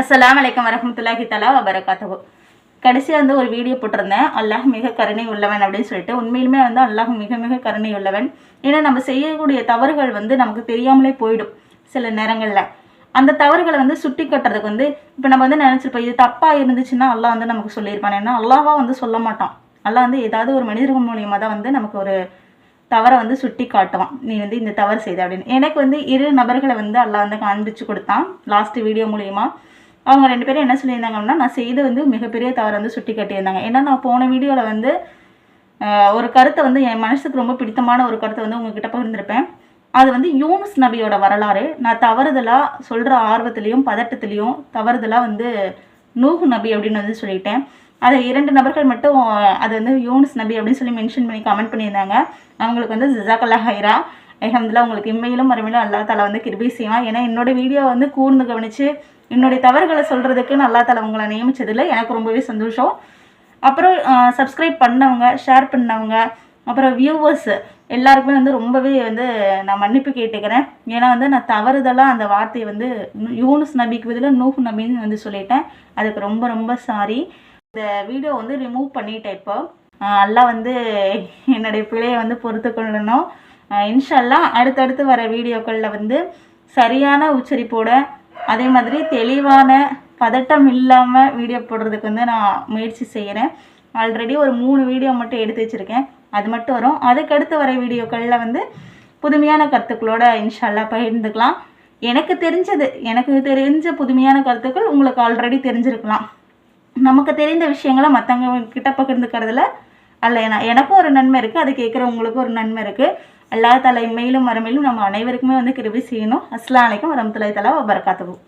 அஸ்லாம் வலைக்கம் வரமத்துல்லாஹி தலா வபரகாத்தகோ கடைசியாக வந்து ஒரு வீடியோ போட்டிருந்தேன். அல்லாஹ் மிக கருணை உள்ளவன் அப்படின்னு சொல்லிட்டு உண்மையிலுமே வந்து அல்லாஹ் மிக மிக கருணை உள்ளவன் ஏன்னா நம்ம செய்யக்கூடிய தவறுகள் வந்து நமக்கு தெரியாமலே போயிடும் சில நேரங்களில். அந்த தவறுகளை வந்து சுட்டி கட்டுறதுக்கு வந்து இப்போ நம்ம வந்து நினச்சிருப்போம் இது தப்பாக இருந்துச்சுன்னா அல்லாஹ் வந்து நமக்கு சொல்லியிருப்பான். ஏன்னா அல்லாஹா வந்து சொல்ல மாட்டான். அல்லாஹ் வந்து ஏதாவது ஒரு மனிதர்கள் மூலியமாக தான் வந்து நமக்கு ஒரு தவறை வந்து சுட்டி காட்டுவான் நீ வந்து இந்த தவறு செய்த அப்படின்னு. எனக்கு வந்து இரு நபர்களை வந்து அல்லாஹ் வந்து காண்பிச்சு கொடுத்தான். லாஸ்ட் வீடியோ மூலியமாக அவங்க ரெண்டு பேரும் என்ன சொல்லியிருந்தாங்க அப்படின்னா நான் செய்த வந்து மிகப்பெரிய தவறை வந்து சுட்டி காட்டியிருந்தாங்க. ஏன்னா நான் போன வீடியோவில் வந்து ஒரு கருத்தை வந்து என் மனசுக்கு ரொம்ப பிடித்தமான ஒரு கருத்தை வந்து உங்ககிட்ட பகிர்ந்திருப்பேன். அது வந்து யூனுஸ் நபியோட வரலாறு. நான் தவறுதலாக சொல்கிற ஆர்வத்துலேயும் பதட்டத்துலேயும் தவறுதலாக வந்து நூஹு நபி அப்படின்னு வந்து சொல்லிட்டேன். அதை இரண்டு நபர்கள் மட்டும் அது வந்து யூனுஸ் நபி அப்படின்னு சொல்லி மென்ஷன் பண்ணி கமெண்ட் பண்ணியிருந்தாங்க. அவங்களுக்கு வந்து ஜிசாக்கல்லா ஹைரா அஹமதுல்லா உங்களுக்கு இம்மையிலும் மறுமையிலும் அல்லா தாலா வந்து கிருபி செய்வான். ஏன்னா என்னோட வீடியோ வந்து கூர்ந்து கவனித்து என்னுடைய தவறுகளை சொல்கிறதுக்கு நல்லா தலை உங்களை நியமித்ததில் எனக்கு ரொம்பவே சந்தோஷம். அப்புறம் சப்ஸ்கிரைப் பண்ணவங்க ஷேர் பண்ணவங்க அப்புறம் வியூவர்ஸ் எல்லாருக்குமே வந்து ரொம்பவே வந்து நான் மன்னிப்பு கேட்டுக்கிறேன். ஏன்னா வந்து நான் தவறுதலாக அந்த வார்த்தையை வந்து யூனுஸ் நபிக்கு பதிலாக நூஹு நபின்னு வந்து சொல்லிட்டேன். அதுக்கு ரொம்ப ரொம்ப சாரி இந்த வீடியோ வந்து ரிமூவ் பண்ணிட்டேன் இப்போ. எல்லாம் வந்து என்னுடைய பிழையை வந்து பொறுத்து கொள்ளணும். ஆஹ் அடுத்தடுத்து வர வீடியோக்களில் வந்து சரியான உச்சரிப்போட அதே மாதிரி தெளிவான பதட்டம் இல்லாமல் வீடியோ போடுறதுக்கு வந்து நான் முயற்சி செய்கிறேன் ஆல்ரெடி ஒரு மூணு வீடியோ மட்டும் எடுத்து வச்சுருக்கேன். அது மட்டும் வரும். அதுக்கடுத்து வர வீடியோக்களில் வந்து புதுமையான கருத்துக்களோட இன்ஷால்லா பகிர்ந்துக்கலாம். எனக்கு தெரிஞ்சது எனக்கு தெரிஞ்ச புதுமையான கருத்துக்கள் உங்களுக்கு ஆல்ரெடி தெரிஞ்சிருக்கலாம். நமக்கு தெரிந்த விஷயங்களை மற்றவங்க கிட்ட பகிர்ந்துக்கிறதுல அல்ல எனக்கும் ஒரு நன்மை இருக்குது அது கேட்குறவங்களுக்கும் ஒரு நன்மை இருக்குது அல்லா தலை மேலும் மறுமையிலும் நம்ம அனைவருக்குமே வந்து கிருபி செய்யணும். அஸ்லாம் வலைக்கம் வரமத்துலாய் தலா வபரகாத்துவோம்